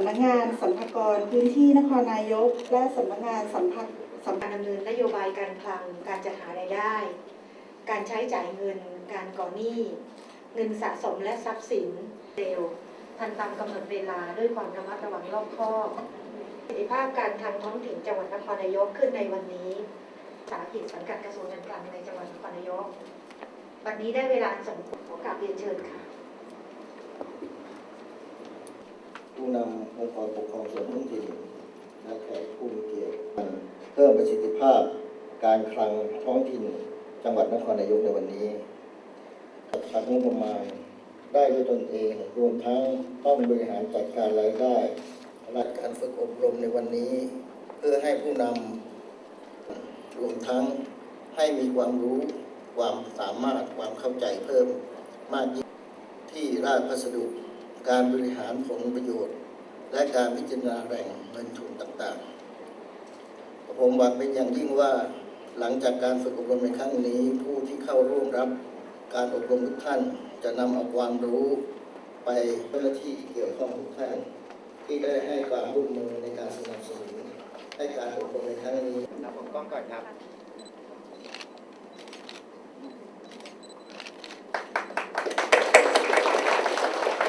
ำนักงานสรรพากรพื้นที่นครนายก และสำนักงานสัมพักสักดำเนินนโยบายการคลังการจัดหารายได้ การใช้จ่ายเงิน การก่อหนี้ เงินสะสมและทรัพย์สินเร็วทันตามกำหนดเวลาด้วยความระมัดระวังรอบคอบประสิทธิภาพการทางท้องถิ่นจังหวัดนครนายกขึ้นในวันนี้ สาหกิจสังกัดกระทรวงการคลังในจังหวัดนครนายก วันนี้ได้เวลาสมควรขอกราบเรียนเชิญค่ะ ผู้นำองค์กรปกครองส่วนท้องถิ่นและแขกผู้มีเกียรติเพิ่มประสิทธิภาพการคลังท้องถิ่นจังหวัดนครนายกในวันนี้จัดงบประมาณได้ด้วยตนเองรวมทั้งต้องบริหารจัดการรายได้และการฝึกอบรมในวันนี้ เพื่อให้ผู้นำรวมทั้งให้มีความรู้ความสามารถความเข้าใจเพิ่มมากยิ่งที่ราชพัสดุ การบริหารผลประโยชน์ และการพิจารณาแหล่งเงินทุนต่างๆ ผมหวังเป็นอย่างยิ่งว่าหลังจากการฝึกอบรมในครั้งนี้ ผู้ที่เข้าร่วมรับการอบรมทุกท่าน จะนำเอาความรู้ไปเจ้าหน้าที่เกี่ยวข้องทุกท่าน ที่ได้ให้ความร่วมมือในการสนับสนุนให้การอบรมในครั้งนี้ครับผมก้องก่อนครับ